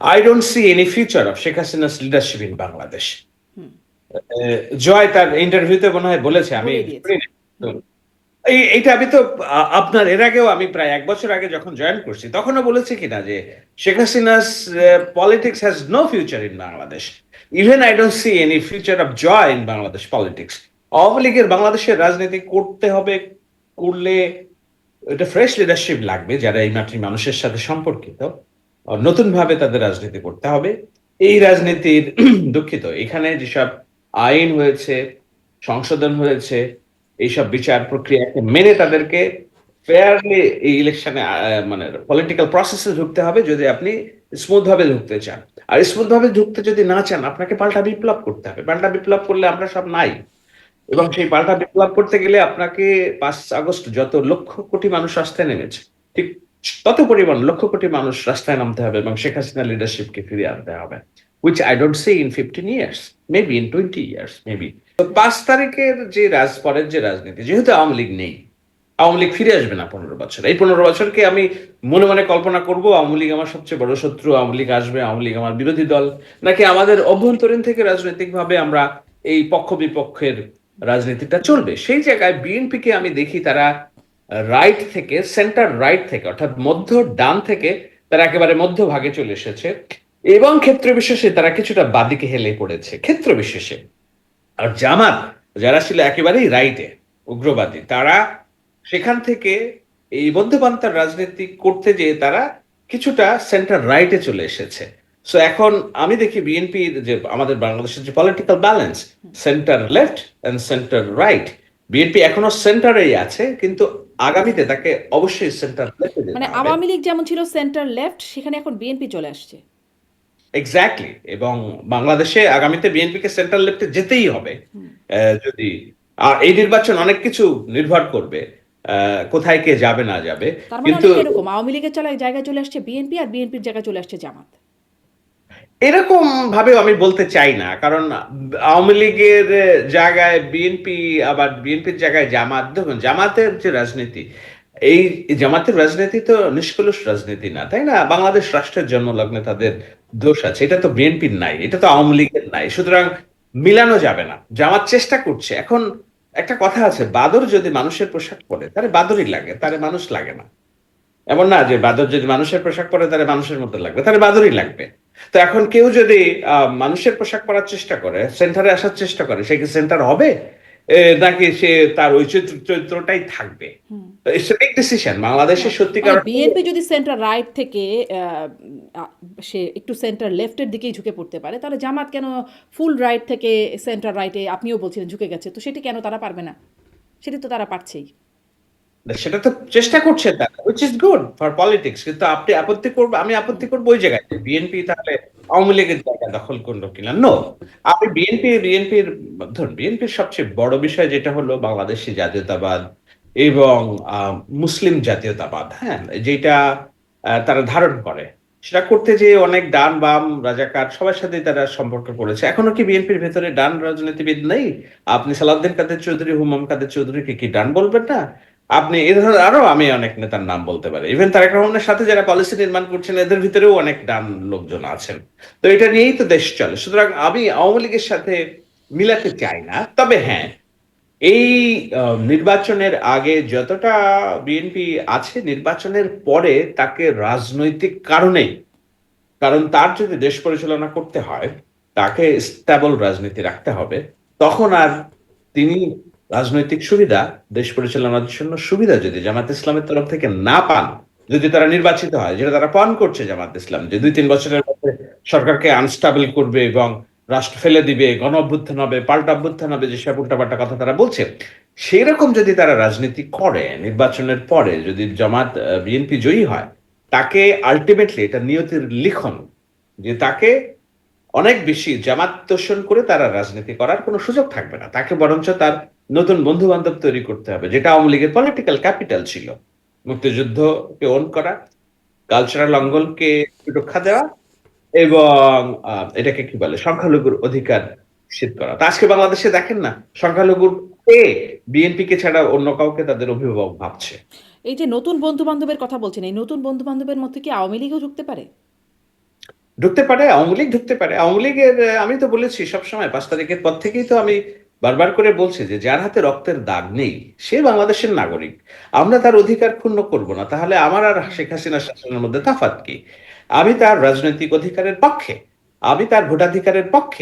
I don't see any future of Sheikh Hasina's leadership in Bangladesh Joy তার ইন্টারভিউতে মনে হয় বলেছে আমি এইটা আমি তো আপনার এর আগেও আমি প্রায় এক বছর আগে যখন জয়েন করছি তখনও বলেছি কিনা যে Sheikh Hasina's politics has no future in Bangladesh even I don't see any future of Joy in Bangladesh politics Awami লীগের বাংলাদেশের রাজনীতি করতে হবে করলে এটা ফ্রেশ লিডারশিপ লাগবে যারা এই মাটির মানুষের সাথে সম্পর্কিত। নতুন ভাবে তাদের রাজনীতি করতে হবে। এই রাজনীতির দুঃখিত। এখানে যেসব আইন হয়েছে, সংশোধন হয়েছে, এইসব বিচার প্রক্রিয়াকে মেনে তাদেরকে ফেয়ারলি এই ইলেকশনে মানে পলিটিক্যাল প্রসেসে ঢুকতে হবে যদি আপনি স্মুথ ভাবে ঢুকতে চান। আর স্মুথ ভাবে ঢুকতে যদি না চান, আপনাকে পাল্টা বিপ্লব করতে হবে। পাল্টা বিপ্লব করলে আমরা সব নাই। এবং সেই পাল্টা বিপ্লব করতে গেলে আপনাকে পাঁচ আগস্ট যত লক্ষ কোটি মানুষ রাস্তায় নেমেছে, ঠিক তত পরিমাণ, লক্ষ কোটি মানুষ রাস্তায় নামতে হবে এবং শেখ হাসিনা লিডারশিপকে ফিরিয়ে আনতে হবে which I don't say in fifteen years maybe in twenty years maybe তো পাঁচ তারিখের যে রাজ, পরের যে রাজনীতি, যেহেতু আওয়ামী লীগ নেই, আওয়ামী লীগ ফিরে আসবে না পনেরো বছর। এই পনেরো বছরকে আমি মনে মনে কল্পনা করব, আওয়ামী লীগ আমার সবচেয়ে বড় শত্রু, আওয়ামী লীগ আসবে, আওয়ামী লীগ আমার বিরোধী দল। নাকি আমাদের অভ্যন্তরীণ থেকে রাজনৈতিকভাবে আমরা এই পক্ষ বিপক্ষের রাজনীতিটা চলবে? সেই জায়গায় বিএনপিকে আমি দেখি, তারা রাইট থেকে সেন্টার রাইট থেকে, অর্থাৎ মধ্য ডান থেকে তারা একেবারে মধ্য ভাগে চলে এসেছে। এবং ক্ষেত্র বিশেষে তারা কিছুটা বাদিকে হেলে পড়েছে, ক্ষেত্র বিশেষে। আর জামাত, যারা ছিল একেবারেই রাইটে উগ্রবাদী, তারা সেখান থেকে এই মধ্যপান্তার রাজনীতি করতে যেয়ে তারা কিছুটা সেন্টার রাইটে চলে এসেছে। সো এখন আমি দেখি বিএনপির যে আমাদের বাংলাদেশের যে political balance centre left and centre right BNP এখনও সেন্টারেই আছে, কিন্তু আগামীতে তাকে অবশ্যই সেন্টার মানে আওয়ামী লীগ যেমন ছিল সেন্টার লেফট সেখানে এখন বিএনপি চলে আসছে। এক্স্যাক্টলি এবং বাংলাদেশে আগামীতে বিএনপিকে সেন্ট্রাল লেফটে যেতেই হবে। যদি আর এই নির্বাচন অনেক কিছু নির্ভর করবে আহ, কোথায় কে যাবে না যাবে। মানে কিন্তু এরকম আওয়ামী লীগের চলে জায়গায় চলে আসছে বিএনপি আর বিএনপির জায়গায় চলে আসছে জামাত। এরকম ভাবে আমি বলতে চাই না, কারণ আওয়ামী লীগের জায়গায় বিএনপি আবার বিএনপির জায়গায় জামাত, দেখুন জামাতের যে রাজনীতি, এই জামাতের রাজনীতি তো নিষ্কলুষ রাজনীতি না, তাই না? বাংলাদেশ রাষ্ট্রের জন্ম লগ্নে তাদের দোষ আছে, এটা তো বিএনপির নাই, এটা তো আওয়ামী লীগের নাই, সুতরাং মিলানো যাবে না, জামাত চেষ্টা করছে। এখন একটা কথা আছে, বাদর যদি মানুষের পোশাক পরে, তাহলে বাদরই লাগে তারে মানুষ লাগে না। এমন না যে বাদর যদি মানুষের পোশাক পরে, তাহলে মানুষের মতো লাগবে, তাহলে বাদরই লাগবে। তো এখন কেউ যদি মানুষের পোশাক পরার চেষ্টা করে সেন্টারে আসার চেষ্টা করে সে কি সেন্টার হবে? নাকি সে তার ওই চরিত্রটাই থাকবে? ইটস বিগ ডিসিশন বাংলাদেশের সত্যিকার বিএনপি যদি সেন্টার রাইট থেকে আহ, আহ, সে একটু সেন্টার লেফটের দিকেই ঝুঁকে পড়তে পারে তাহলে জামাত কেন ফুল রাইট থেকে সেন্টার রাইটে আপনিও বলছিলেন ঝুঁকে গেছে তো সেটি কেন তারা পারবে না? সেটি তো তারা পারছেই। সেটা তো চেষ্টা করছে তারা which is good for politics কিন্তু আপনি আপত্তি করব, আমি আপত্তি করব ওই জায়গায় বিএনপি তাহলে আওয়ামী লীগের জায়গা দখল করল কিনা? নো আপনি বিএনপি বিএনপির ধরুন বিএনপির সবচেয়ে বড় বিষয় যেটা হলো বাংলাদেশি জাতীয়তাবাদ এবং মুসলিম জাতীয়তাবাদ হ্যাঁ যেটা তারা ধারণ করে। সেটা করতে যে অনেক ডান বাম রাজাকার সবার সাথে তারা সম্পর্ক করেছে। এখনও কি বিএনপির ভেতরে ডান রাজনীতিবিদ নেই? আপনি সালাউদ্দিন কাদের চৌধুরী হুমাম কাদের চৌধুরীকে কি ডান বলবেন না? আপনি এ ধরনের আরও আমি অনেক নেতার নাম বলতে পারি। ইভেন তারেক রহমানের সাথে যারা পলিসি নির্মাণ করছেন, এদের ভিতরেও অনেক ডান লোকজন আছেন। তো এটা নিয়েই তো দেশ চলে। সুতরাং আমি আওয়ামী লীগের সাথে মিলাতে চাই না। তবে হ্যাঁ এই নির্বাচনের আগে যতটা বিএনপি আছে, নির্বাচনের পরে তাকে রাজনৈতিক কারণেই কারণ তার যদি দেশ পরিচালনা করতে হয়, তাকে স্টেবল রাজনীতি রাখতে হবে, তখন আর তিনি রাজনৈতিক সুবিধা, দেশ পরিচালনার জন্য সুবিধা যদি জামাত ইসলামের তরফ থেকে না পান, যদি তারা নির্বাচিত হয়, যেটা তারা পান করছে জামাত ইসলাম, যে দুই তিন বছরের মধ্যে সরকারকে আনস্টেবল করবে এবং রাষ্ট্র ফেলে দিবে, গণ অভ্যুত্থান হবে, পাল্টা অভ্যুত্থান হবে যেসব উল্টাপাল্টা কথা তারা বলছে সেই রকম যদি তারা রাজনীতি করে, নির্বাচনের পরে যদি জামাত বিএনপি জয়ী হয়, তাকে আলটিমেটলি এটা নিয়তির লিখন, যে তাকে অনেক বেশি জামাত তোষণ করে তারা রাজনীতি করার কোনো সুযোগ থাকবে না। তাকে বরঞ্চ তার নতুন বন্ধু বান্ধব তৈরি করতে হবে যেটা আওয়ামী লীগের পলিটিক্যাল ক্যাপিটাল ছিল। মুক্তিযুদ্ধকে ওন করা কালচারাল অঙ্গলকে সুরক্ষা দেওয়া এবং এটাকে কি বলে সংখ্যালঘুর অধিকার নিশ্চিত করা। তা আজকে বাংলাদেশে দেখেন না সংখ্যালঘুর বিএনপি কে ছাড়া অন্য কাউকে তাদের অভিভাবক ভাবছে। এই যে নতুন বন্ধু বান্ধবের কথা বলছেন এই নতুন বন্ধু বান্ধবের মধ্যে কি আওয়ামী লীগও ঢুকতে পারে? ঢুকতে পারে আওয়ামী লীগ ঢুকতে পারে। আওয়ামী লীগের আমি তো বলেছি সবসময় পাঁচ তারিখের পর থেকেই তো আমি বারবার করে বলছে যে যার হাতে রক্তের দাগ নেই, সে বাংলাদেশের নাগরিক। আমরা তার অধিকার ক্ষুণ্ণ করব না, তাহলে আমার আর শেখ হাসিনা শাসনের মধ্যে তাফাত কি? আমি তার রাজনৈতিক অধিকারের পক্ষে, আমি তার ভোটাধিকারের পক্ষে।